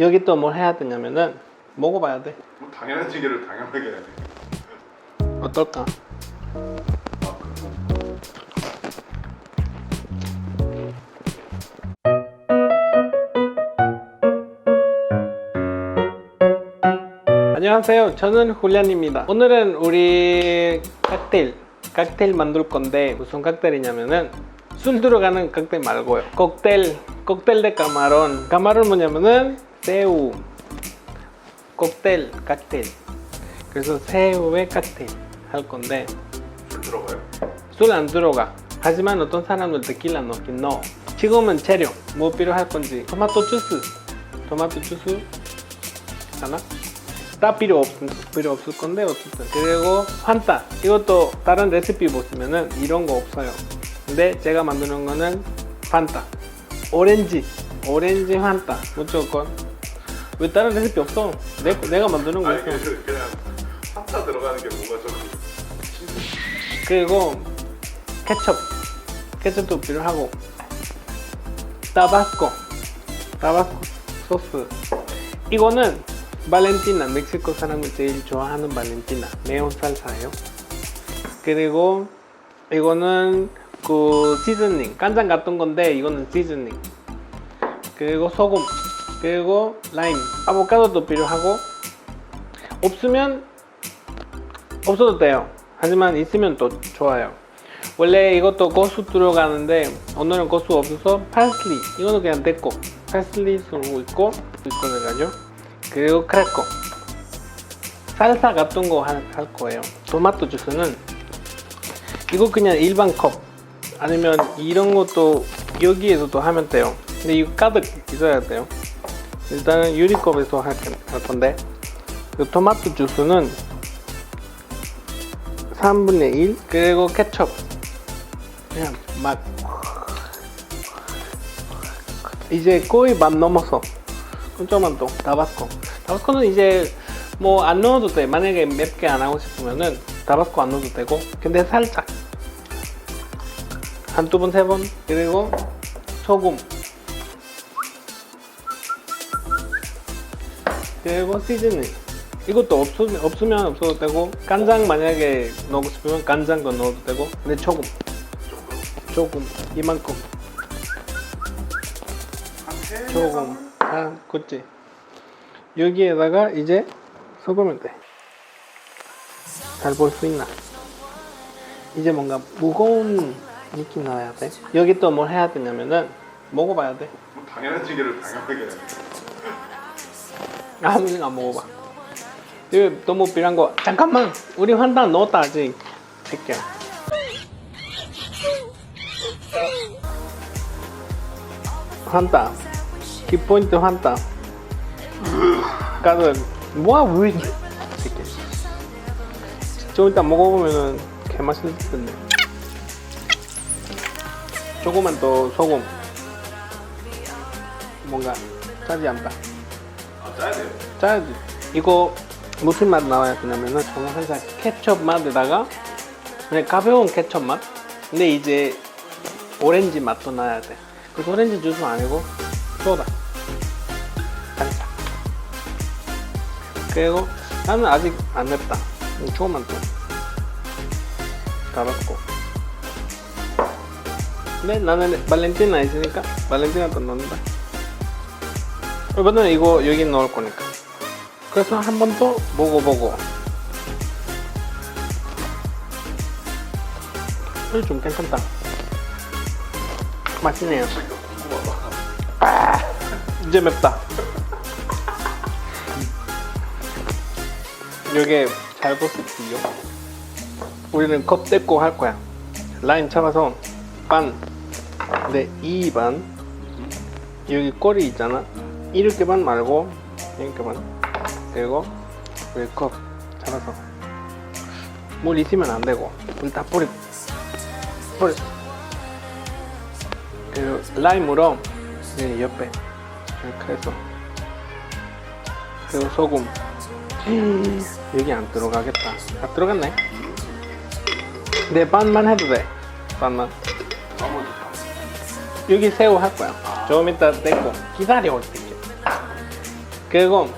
여기 또 뭘 해야 되냐면은 먹어봐야 돼. 뭐 당연한 얘기를 당연하게 해야 돼. 어떨까? 안녕하세요. 저는 훌리안입니다. 오늘은 우리 칵테일, 칵테일 만들 건데 무슨 칵테일이냐면은 술 들어가는 칵테일 말고요. 칵테일, 칵테일 데 까마론. 까마론 뭐냐면은 새우, 칵테일, 칵테일. 그래서 새우의 칵테일 할 건데 술 들어가요? 술 안 들어가. 하지만 어떤 사람들 데킬라 넣긴 넣어. 지금은 재료 뭐 필요할 건지 토마토 주스, 토마토 주스 하나? 다 필요 없 필요 없을 건데 어쨌든 그리고 환타 이것도 다른 레시피 보시면은 이런 거 없어요. 근데 제가 만드는 거는 판타 오렌지 오렌지 환타 무조건 왜 다른 레시피 없어? 내, 내가 만드는 거 아니. 그냥, 그냥 한타 들어가는 게 뭔가 좀 그리고 케첩. 케첩도 필요하고. 타바스코. 타바스코 소스. 이거는 발렌티나 멕시코 사람이 제일 좋아하는 발렌티나. 매운 살사예요. 그리고 이거는 그 시즈닝. 간장 같은 건데 이거는 시즈닝. 그리고 소금 그리고 라임 아보카도도 필요하고 없으면 없어도 돼요. 하지만 있으면 또 좋아요. 원래 이것도 고수 들어가는데 오늘은 고수 없어서 파슬리 이거는 그냥 됐고 파슬리 쓰고 있고 이거 내가죠. 그리고 크래커 살사 같은 거 할 거예요. 토마토 주스는 이거 그냥 일반 컵 아니면 이런 것도 여기에서도 하면 돼요. 근데 이거 가득 있어야 돼요. 일단은 유리컵에서 할, 할 건데 이 토마토 주스는 3분의 1 그리고 케첩. 그냥 막 이제 거의 반 넘어서 좀만 더 타바스코. 타바스코는 이제 뭐 안 넣어도 돼. 만약에 맵게 안 하고 싶으면은 타바스코 안 넣어도 되고. 근데 살짝. 한 두 번 세 번. 그리고 소금 그리고 시즈닝 이것도 없으면, 없으면 없어도 되고 간장 만약에 넣고 싶으면 간장도 넣어도 되고 근데 조금 조금 이만큼. 조금. 아 그치. 여기에다가 이제 섞으면 돼잘 볼 수 있나? 이제 뭔가 무거운 느낌 나야 돼? 여기 또 뭘 해야 되냐면은 먹어봐야 돼. 뭐 당연한 얘기를 당연하게 해야 돼. 아무나 안 먹어봐. 이거 너무 필요한 거. 잠깐만 우리 환단 넣었다 아직. 새끼야 환타 키포인트 환타 가득 뭐야 왜 새끼 좀 이따 먹어보면은 개맛있을 텐데. 조금만 더 소금. 뭔가 짜지 않다. 아 짜야 돼요? 짜야지. 이거 무슨 맛 나와야 되냐면은 저는 항상 케첩 맛에다가 그냥 가벼운 케첩 맛. 근데 이제 오렌지 맛도 나야 돼. 그래서 오렌지 주스 아니고 소다. 살짝. 그리고 나는 아직 안 맵다. 음, 조금만 더. 가볍고. 근데 나는 발렌티나 있으니까 발렌티나 또 넣는다. 이번엔 이거 여기 넣을 거니까. 그래서 한 번 더 먹어보고. 좀 괜찮다. 맛있네요. 아, 이제 맵다. 여기 잘 보십시오. 우리는 컵 떼고 할 거야. 라인 잡아서 반. 근데 이 반. 여기 꼬리 있잖아. 이렇게 반 말고 이렇게 반. 그리고 여기 컵 잡아서 물 있으면 안 되고 물 다 뿌리 뿌리. 그리고 라임으로 여기 옆에 이렇게 해서 그리고 소금 여기 안 들어가겠다. 아 들어갔네. 내 반만 해도 돼. 반만. 여기 새우 할 거야. 조금 이따 떼고 기다려 어떻게. 그리고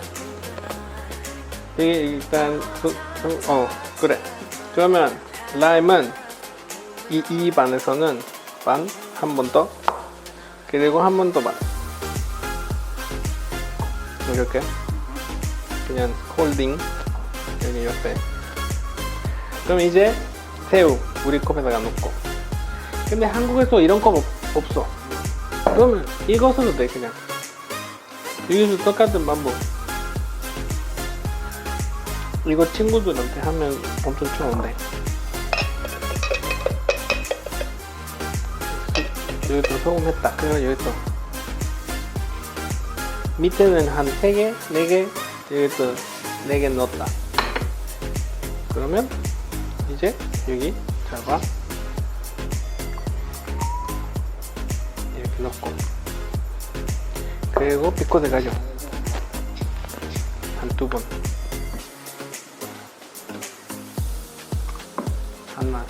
이게 일단 그- 그- 어 그래. 그러면 라임은 이, 이 반에서는 반 한 번 더. 그리고 한 번 더 반. 이렇게. 그냥 홀딩. 여기 옆에. 그럼 이제 새우. 우리 컵에다가 넣고. 근데 한국에서 이런 컵 없, 없어. 그러면 이거 써도 돼 그냥 여기서 똑같은 방법 이거 친구들한테 하면 엄청 좋은데. 여기도 소금 했다. 그리고 여기도 밑에는 한 3개, 4개 여기도 4개 넣었다. 그러면 이제 여기 잡아. 이렇게 넣고 그리고 비코드 가죠 한 두 번. 하나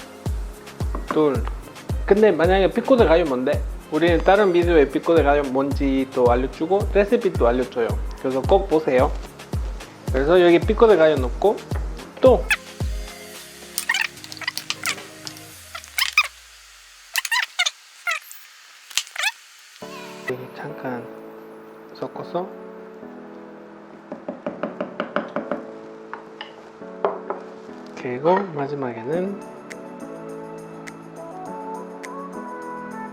둘. 근데 만약에 피코드 가요 뭔데? 우리는 다른 비디오에 피코드 가요 뭔지 또 알려주고 레시피도 알려줘요. 그래서 꼭 보세요. 그래서 여기 피코드 가요 넣고 또. 잠깐 섞어서 그리고 마지막에는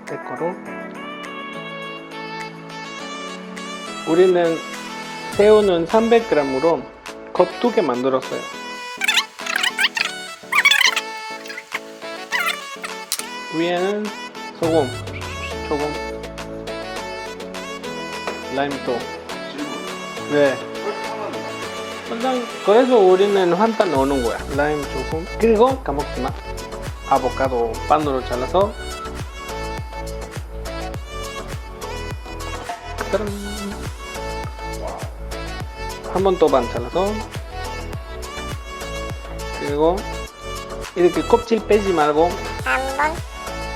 데코로 우리는 새우는 300g으로 겉두개 만들었어요. 위에는 소금, 조금, 라임도. 네. 일단 그래서 우리는 환타 넣는 거야. 라임 조금. 그리고 까먹지 마. 아보카도 반으로 잘라서. 짜란. 한번더반 잘라서. 그리고 이렇게 껍질 빼지 말고 한 번,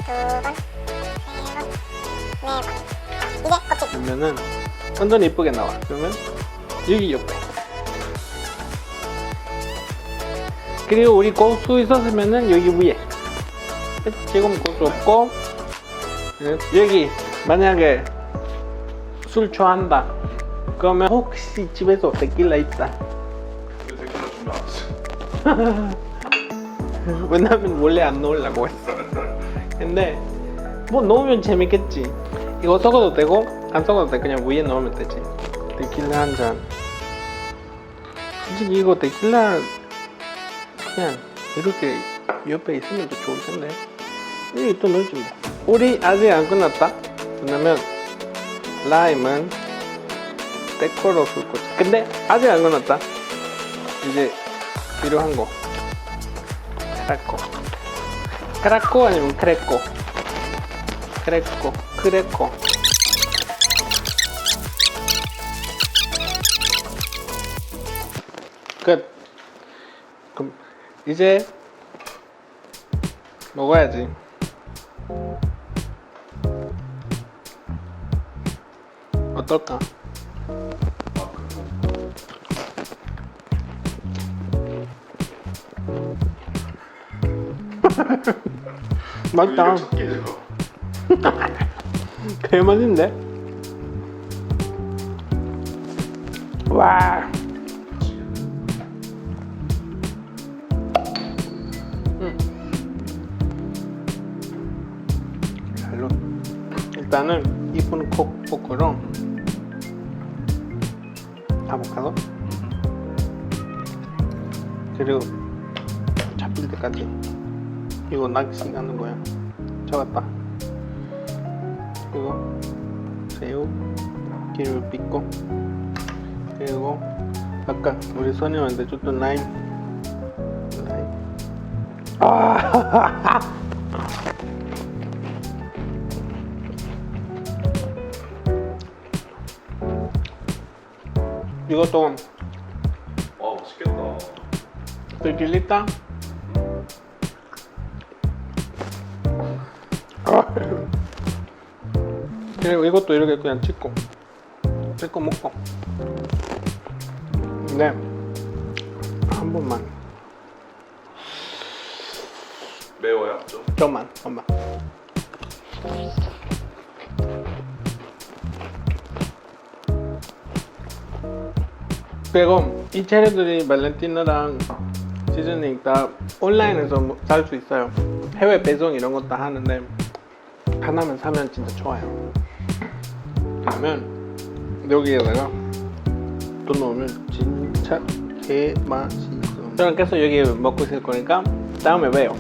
두 번, 세 번, 네 번. 이제 껍질. 그러면은 완전 이쁘게 나와. 그러면 여기 옆에. 그리고 우리 고수 있었으면은 여기 위에. 지금 고수 없고 여기 만약에 술 좋아한다. 그러면 혹시 집에서 데킬라 있다. 왜냐면 원래 안 넣으려고 했어. 근데 뭐 넣으면 재밌겠지. 이거 섞어도 되고 안 섞어도 돼. 그냥 위에 넣으면 되지. 데킬라 한 잔. 솔직히 이거 데킬라 그냥 이렇게 옆에 있으면 더 좋을 텐데. 여기 또 넣지 뭐. 우리 아직 안 끝났다. 왜냐면 라임은 데코로 쓸 거지. 근데 아직 안 끝났다. 이제 필요한 거. 크레코 크라코 아니면 크레코 크레코 크레코 끝 그럼 이제 먹어야지 어떨까? 맛있다 이게 첫 끼지 거. 개 맛있는데? 와. 일단은 이쁜 콕포크로 아보카도? 그리고 잡힐 때까지 이거 낚시 가는 거야. 잡았다. 그리고 새우 기름을 빚고 그리고 아까 우리 선생님한테 줬던 라임. 라임. 아 이것도 와 맛있겠다. 들킬리다 그리고 이것도 이렇게 그냥 찍고 찍고 먹고 네. 한 번만. 매워요? 좀? 좀만, 좀만. 그리고 이 재료들이 발렌티나랑 시즈닝 다 온라인에서 살 수 있어요. 해외 배송 이런 것도 하는데 하나만 사면 진짜 좋아요. 그러면 여기에다가 또 넣으면 진짜 개맛있어. 저는 계속 여기 먹고 있을 거니까 다음에 봬요.